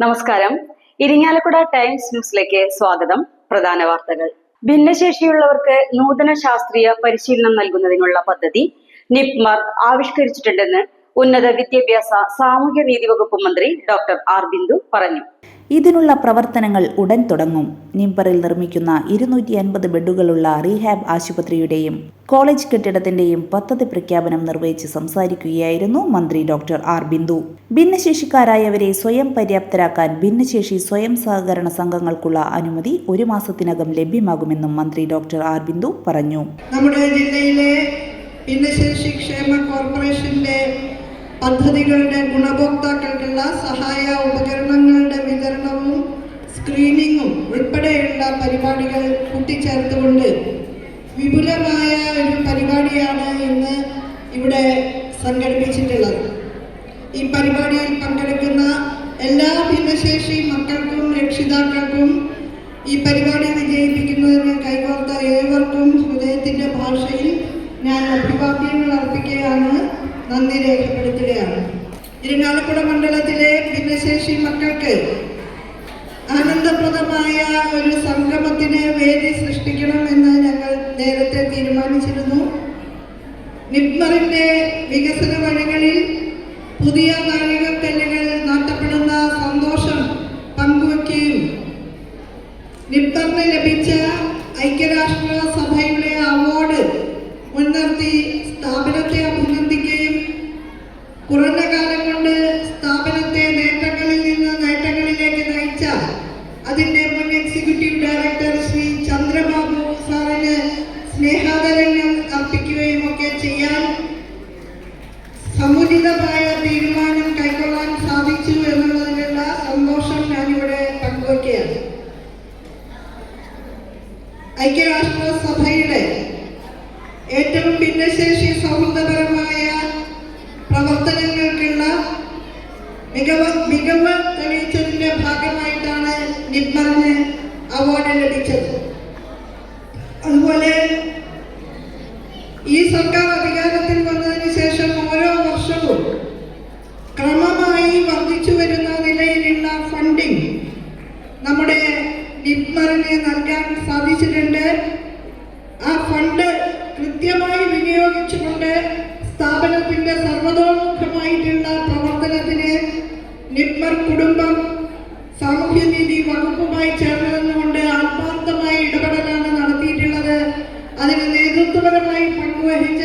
നമസ്കാരം. ഇരിങ്ങാലക്കുട ടൈംസ് ന്യൂസിലേക്ക് സ്വാഗതം. പ്രധാന വാർത്തകൾ. ഭിന്നശേഷിയുള്ളവർക്ക് നൂതന ശാസ്ത്രീയ പരിശീലനം നൽകുന്നതിനുള്ള പദ്ധതി നിപ്മർ ആവിഷ്കരിച്ചിട്ടുണ്ടെന്ന് ഉന്നത വിദ്യാഭ്യാസ സാമൂഹ്യ നീതി വകുപ്പ് മന്ത്രി ഡോക്ടർ ആർ ബിന്ദു പറഞ്ഞു. ഇതിനുള്ള പ്രവർത്തനങ്ങൾ ഉടൻ തുടങ്ങും. നിംബറിൽ നിർമ്മിക്കുന്ന ഇരുന്നൂറ്റി അൻപത് ബെഡുകളുള്ള റീഹാബ് ആശുപത്രിയുടെയും കോളേജ് കെട്ടിടത്തിന്റെയും പദ്ധതി പ്രഖ്യാപനം നിർവഹിച്ച് സംസാരിക്കുകയായിരുന്നു മന്ത്രി ഡോക്ടർ ആർ ബിന്ദു. ഭിന്നശേഷിക്കാരായവരെ സ്വയം പര്യാപ്തരാക്കാൻ ഭിന്നശേഷി സ്വയം സഹകരണ സംഘങ്ങൾക്കുള്ള അനുമതി ഒരു മാസത്തിനകം ലഭ്യമാകുമെന്നും മന്ത്രി ഡോക്ടർ ആർ ബിന്ദു പറഞ്ഞു. നമ്മുടെ ജില്ലയിലെ ഭിന്നശേഷി ക്ഷേമ കോർപ്പറേഷന്റെ പദ്ധതികളുടെ ഗുണഭോക്താക്കൾക്കുള്ള സഹായ ഉപകരണങ്ങളുടെ വിതരണവും സ്ക്രീനിങ്ങും ഉൾപ്പെടെയുള്ള പരിപാടികൾ കൂട്ടിച്ചേർത്തുകൊണ്ട് വിപുലമായ ഒരു പരിപാടിയാണ് ഇന്ന് ഇവിടെ സംഘടിപ്പിച്ചിട്ടുള്ളത്. ഈ പരിപാടിയിൽ പങ്കെടുക്കുന്ന എല്ലാ ഭിന്നശേഷി മക്കൾക്കും രക്ഷിതാക്കൾക്കും ഈ പരിപാടി വിജയിപ്പിക്കുന്നതിന് കൈകോർത്ത ഏവർക്കും ഹൃദയത്തിന്റെ ഭാഷയിൽ ഞാൻ അഭിവാദ്യങ്ങൾ അർപ്പിക്കുകയാണ്. നന്ദി രേഖപ്പെടുത്തുകയാണ്. ഇരിങ്ങാലക്കുട മണ്ഡലത്തിലെ ഭിന്നശേഷി മക്കൾക്ക് ആനന്ദപ്രദമായ ഒരു സംഗമത്തിന് വേദി സൃഷ്ടിക്കണമെന്ന് ഞങ്ങൾ നേരത്തെ തീരുമാനിച്ചിരുന്നു. നിപ്മറിന്റെ വികസന വഴികളിൽ പുതിയ നാഴികക്കല്ലുകൾ നാട്ടപ്പെടുന്ന സന്തോഷം പങ്കുവയ്ക്കുകയും നിപ്മറിന് ലഭിച്ച ഐക്യരാഷ്ട്ര മുൻനിർത്തി സ്ഥാപനത്തെ അഭിനന്ദിക്കുകയും കുറഞ്ഞ കാലം കൊണ്ട് സ്ഥാപനത്തെ നേട്ടങ്ങളിൽ നിന്ന് നേട്ടങ്ങളിലേക്ക് നയിച്ച അതിന്റെ മുൻ എക്സിക്യൂട്ടീവ് ഡയറക്ടർ ശ്രീ ചന്ദ്രബാബു സാറിന് സ്നേഹാദരങ്ങൾ അർപ്പിക്കുകയും ഒക്കെ ചെയ്യാൻ സമുചിതമായ തീരുമാനം കൈക്കൊള്ളാൻ സാധിച്ചു എന്നുള്ളതിലുള്ള സന്തോഷം ഞാനിവിടെ പങ്കുവയ്ക്കുകയാണ് ഐക്യരാഷ്ട്ര നിബ്മറിന് അവാർഡ് ലഭിച്ചത്. അതുപോലെ ഈ സർക്കാർ അധികാരത്തിൽ വന്നതിന് ശേഷം ഓരോ വർഷവും ക്രമമായി വർദ്ധിച്ചു വരുന്ന നിലയിലുള്ള ഫണ്ടിംഗ് നമ്മുടെ നിബ്മറിന് നൽകാൻ സാധിച്ചിട്ടുണ്ട്. ആ ഫണ്ട് കൃത്യമായി വിനിയോഗിച്ചുകൊണ്ട് സ്ഥാപനത്തിന്റെ സർവതോമുഖമായിട്ടുള്ള പ്രവർത്തനത്തിന് നിപ്മർ കുടുംബം സാമൂഹ്യനീതി വകുപ്പുമായി ചേർന്ന് നിന്നുകൊണ്ട് ആത്മാർത്ഥമായ ഇടപെടലാണ് നടത്തിയിട്ടുള്ളത്. അതിന് നേതൃത്വപരമായി പങ്കുവഹിച്ച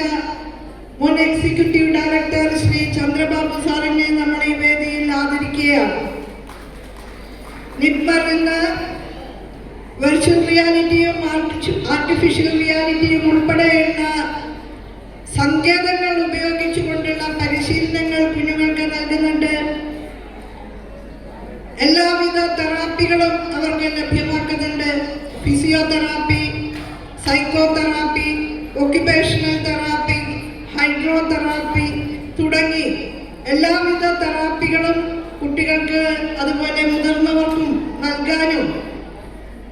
മുൻ എക്സിക്യൂട്ടീവ് ഡയറക്ടർ ശ്രീ ചന്ദ്രബാബു സാറിനെ നമ്മൾ ഈ വേദിയിൽ ആദരിക്കുകയാണ്. നിപ്മർ ഇന്ന് വെർച്വൽ റിയാലിറ്റിയും ആർട്ടിഫിഷ്യൽ റിയാലിറ്റിയും ഉൾപ്പെടെയുള്ള സങ്കേതങ്ങൾ ഉപയോഗിച്ചുകൊണ്ടുള്ള പരിശീലനങ്ങൾ കുഞ്ഞുങ്ങൾക്ക് നൽകുന്നുണ്ട്. എല്ലാവിധ തെറാപ്പികളും അവർക്ക് ലഭ്യമാക്കുന്നുണ്ട്. Physiotherapy psychotherapy occupational therapy hydrotherapy തുടങ്ങി എല്ലാവിധ തെറാപ്പികളും കുട്ടികൾക്ക് അതുപോലെ മുതിർന്നവർക്കും നൽകാനും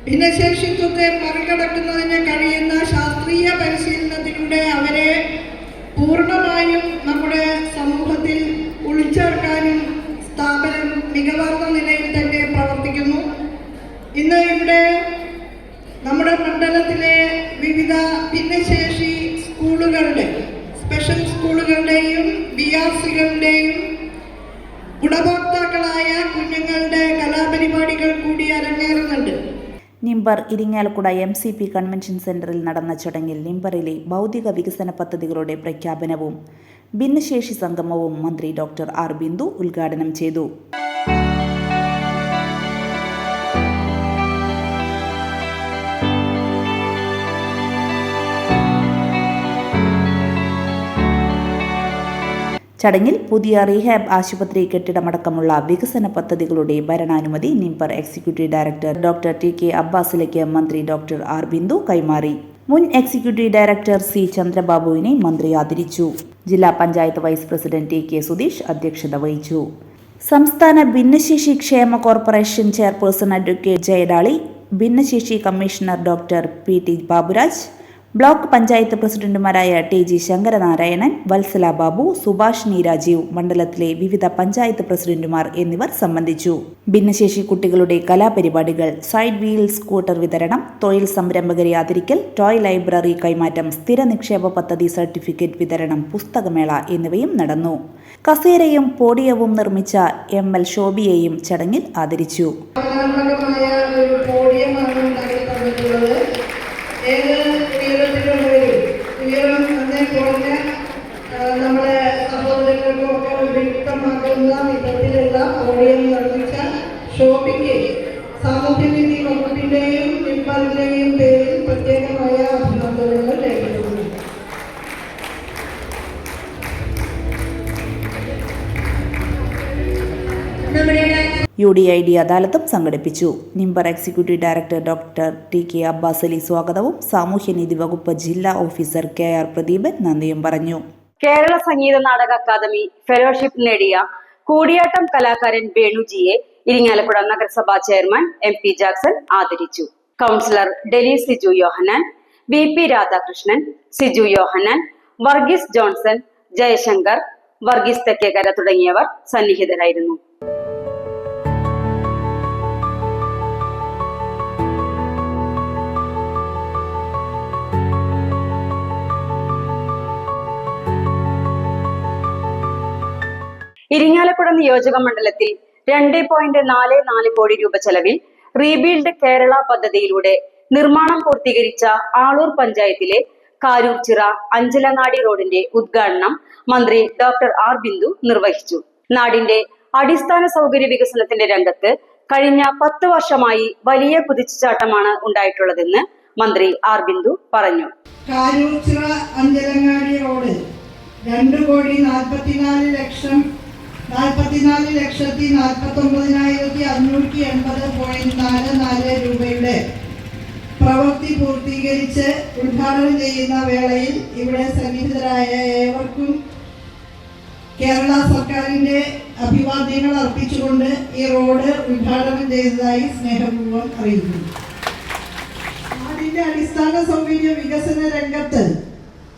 ഭിന്നശേഷിത്വത്തെ മറികടക്കുന്നതിന് കഴിയുന്ന ശാസ്ത്രീയ പരിശീലനത്തിലൂടെ അവരെ പൂർണമായും നമ്മുടെ സമൂഹത്തിൽ സ്ഥാപനം മികവാർന്ന നിലയിൽ തന്നെ പ്രവർത്തിക്കുന്നു. ഇന്ന് ഇവിടെ നമ്മുടെ മണ്ഡലത്തിലെ വിവിധ ഭിന്നശേഷി സ്കൂളുകളുടെ സ്പെഷ്യൽ സ്കൂളുകളുടെയും ബി ആർ സികളുടെയും ഗുണഭോക്താക്കളായ കുഞ്ഞുങ്ങളുടെ കലാപരിപാടികൾ കൂടി അരങ്ങേറുന്നുണ്ട്. NIPMR Irinjalakuda M C P convention സെന്ററിൽ നടന്ന ചടങ്ങിൽ നിംബറിലെ ഭൗതിക വികസന പദ്ധതികളുടെ പ്രഖ്യാപനവും ഭിന്നശേഷി സംഗമവും മന്ത്രി ഡോക്ടർ ആർ ബിന്ദു ഉദ്ഘാടനം ചെയ്തു. ചടങ്ങിൽ പുതിയ റീഹാബ് ആശുപത്രി കെട്ടിടമടക്കമുള്ള വികസന പദ്ധതികളുടെ ഭരണാനുമതി NIPMR executive director doctor T K അബ്ബാസിലേക്ക് മന്ത്രി ഡോക്ടർ ആർ ബിന്ദു കൈമാറി. മുൻ എക്സിക്യൂട്ടീവ് ഡയറക്ടർ സി ചന്ദ്രബാബുവിനെ മന്ത്രി ആദരിച്ചു ജില്ലാ panchayat vice president T K Sudheesh അധ്യക്ഷത വഹിച്ചു. സംസ്ഥാന ഭിന്നശേഷി ക്ഷേമ കോർപ്പറേഷൻ ചെയർപേഴ്സൺ അഡ്വക്കേറ്റ് ജയഡാളി ഭിന്നശേഷി commissioner doctor P T Baburaj block panchayat പ്രസിഡന്റുമാരായ ടി ജി ശങ്കരനാരായണൻ വത്സല ബാബു സുഭാഷ് രാജീവ് മണ്ഡലത്തിലെ വിവിധ പഞ്ചായത്ത് പ്രസിഡന്റുമാർ എന്നിവർ സംബന്ധിച്ചു. ഭിന്നശേഷി കുട്ടികളുടെ കലാപരിപാടികൾ സൈഡ് വീൽ സ്കൂട്ടർ വിതരണം തൊഴിൽ സംരംഭകരെ ആദരിക്കൽ ടോയ് ലൈബ്രറി കൈമാറ്റം സ്ഥിര നിക്ഷേപ പദ്ധതി സർട്ടിഫിക്കറ്റ് വിതരണം പുസ്തകമേള എന്നിവയും നടന്നു. കസേരയും പോഡിയവും നിർമ്മിച്ച എം എൽ ശോഭിയെയും ചടങ്ങിൽ ആദരിച്ചു. യു ഡി ഐ ഡി അദാലത്തും സംഘടിപ്പിച്ചു. NIPMR executive director doctor T K Abbas Ali സ്വാഗതവും സാമൂഹ്യനീതി വകുപ്പ് ജില്ലാ ഓഫീസർ കെ ആർ പ്രദീപൻ നന്ദിയും പറഞ്ഞു. കേരള സംഗീത നാടക അക്കാദമി ഫെലോഷിപ്പ് നേടിയ കൂടിയാട്ടം കലാകാരൻ വേണുജിയെ ഇരിങ്ങാലക്കുട നഗരസഭാ ചെയർമാൻ എം പി ജാക്സൺ ആദരിച്ചു. Councillor deli Siju Yohannan V P Radhakrishnan Siju Yohannan Varghese Johnson Jayashankar Varghese Thekkekara തുടങ്ങിയവർ സന്നിഹിതരായിരുന്നു. ഇരിങ്ങാലക്കുട നിയോജക മണ്ഡലത്തിൽ രണ്ട് പോയിന്റ് നാല് നാല് കോടി രൂപ ചെലവിൽ റീബിൽഡ് കേരള പദ്ധതിയിലൂടെ നിർമ്മാണം പൂർത്തീകരിച്ച ആളൂർ പഞ്ചായത്തിലെ കാരൂർച്ചിറ അഞ്ചലങ്ങാടി റോഡിന്റെ ഉദ്ഘാടനം മന്ത്രി ഡോക്ടർ ആർ ബിന്ദു നിർവഹിച്ചു. നാടിന്റെ അടിസ്ഥാന സൗകര്യ വികസനത്തിന്റെ രംഗത്ത് കഴിഞ്ഞ പത്ത് വർഷമായി വലിയ കുതിച്ചുചാട്ടമാണ് ഉണ്ടായിട്ടുള്ളതെന്ന് മന്ത്രി ആർ ബിന്ദു പറഞ്ഞു. കാരൂർച്ചിറ അഞ്ചലങ്ങാടി റോഡ് രണ്ട് കോടി നാൽപ്പത്തിനാല് ലക്ഷം നാൽപ്പത്തിനാല് ലക്ഷത്തി നാൽപ്പത്തൊമ്പതിനായിരത്തി അഞ്ഞൂറ്റി എൺപത് പോയിന്റ് നാല് നാല് രൂപയുടെ പ്രവൃത്തി പൂർത്തീകരിച്ച് ഉദ്ഘാടനം ചെയ്യുന്ന വേളയിൽ ഇവിടെ സന്നിഹിതരായ ഏവർക്കും കേരള സർക്കാരിന്റെ അഭിവാദ്യങ്ങൾ അർപ്പിച്ചുകൊണ്ട് ഈ റോഡ് ഉദ്ഘാടനം ചെയ്തതായി സ്നേഹപൂർവം അറിയിക്കുന്നു. നാടിന്റെ അടിസ്ഥാന സൗകര്യ വികസന രംഗത്ത്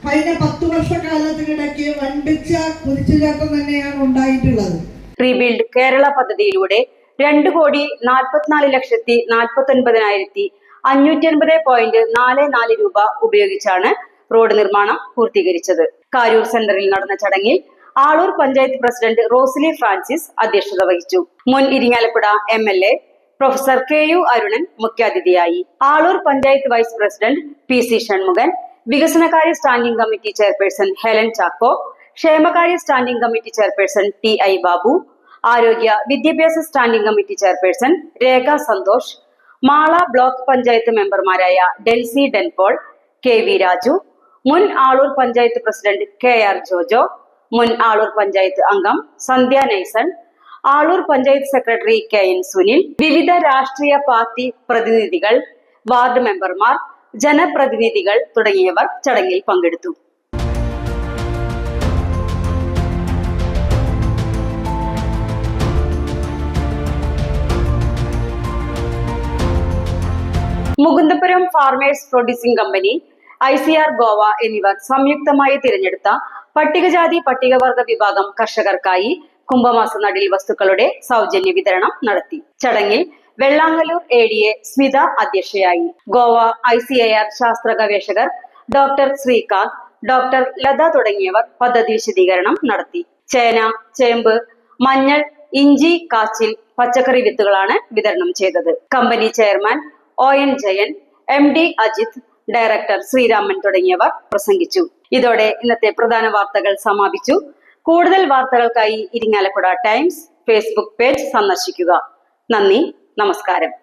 കഴിഞ്ഞ പത്തു വർഷക്കാലത്തിനിടയ്ക്ക് വൻപിച്ച കുതിച്ചുചാട്ടം തന്നെയാണ് ഉണ്ടായിട്ടുള്ളത്. റീബിൽഡ് കേരള പദ്ധതിയിലൂടെ രണ്ട് കോടി നാൽപ്പത്തിനാല് ലക്ഷത്തി നാൽപ്പത്തി ഒൻപതിനായിരത്തി അഞ്ഞൂറ്റി അൻപത് പോയിന്റ് നാല് നാല് രൂപ ഉപയോഗിച്ചാണ് റോഡ് നിർമ്മാണം പൂർത്തീകരിച്ചത്. കാരൂർ സെന്ററിൽ നടന്ന ചടങ്ങിൽ ആളൂർ പഞ്ചായത്ത് പ്രസിഡന്റ് റോസിലി ഫ്രാൻസിസ് അധ്യക്ഷത വഹിച്ചു. മുൻ Irinjalakuda M L A professor K U Arunan മുഖ്യാതിഥിയായി. Aloor panchayat vice president P C Shanmukhan വികസനകാര്യ standing committee chairperson Helen Chacko ക്ഷേമകാര്യ standing committee chairperson T I Babu ആരോഗ്യ വിദ്യാഭ്യാസ standing committee chairperson Rekha Santhosh Mala block panchayat മെമ്പർമാരായ Delsy Denpaul K V Raju മുൻ Aloor panchayat president K R Jojo മുൻ ആളൂർ പഞ്ചായത്ത് അംഗം Sandhya Naison Aloor panchayat secretary K N Sunil വിവിധ രാഷ്ട്രീയ party പ്രതിനിധികൾ ward മെമ്പർമാർ ജനപ്രതിനിധികൾ തുടങ്ങിയവർ ചടങ്ങിൽ പങ്കെടുത്തു. Mukundapuram farmers producing company I C R Goa എന്നിവർ സംയുക്തമായി തിരഞ്ഞെടുത്ത പട്ടികജാതി പട്ടികവർഗ വിഭാഗം കർഷകർക്കായി കുംഭമാസ നടിൽ വസ്തുക്കളുടെ സൗജന്യ വിതരണം നടത്തി. ചടങ്ങിൽ Vellangallur A D A Smitha അധ്യക്ഷയായി. Goa I C I R ശാസ്ത്ര ഗവേഷകർ ഡോക്ടർ ശ്രീകാന്ത് ഡോക്ടർ ലത തുടങ്ങിയവർ പദ്ധതി വിശദീകരണം നടത്തി. ചേന ചേമ്പ് മഞ്ഞൾ ഇഞ്ചി കാച്ചിൽ പച്ചക്കറി വിത്തുകളാണ് വിതരണം ചെയ്തത്. Company chairman O N Jayan M D Ajith director Sreeraman തുടങ്ങിയവർ പ്രസംഗിച്ചു. ഇതോടെ ഇന്നത്തെ പ്രധാന വാർത്തകൾ സമാപിച്ചു. കൂടുതൽ വാർത്തകൾക്കായി ഇരിങ്ങാലക്കുട ടൈംസ് ഫേസ്ബുക്ക് പേജ് സന്ദർശിക്കുക. നന്ദി നമസ്കാരം.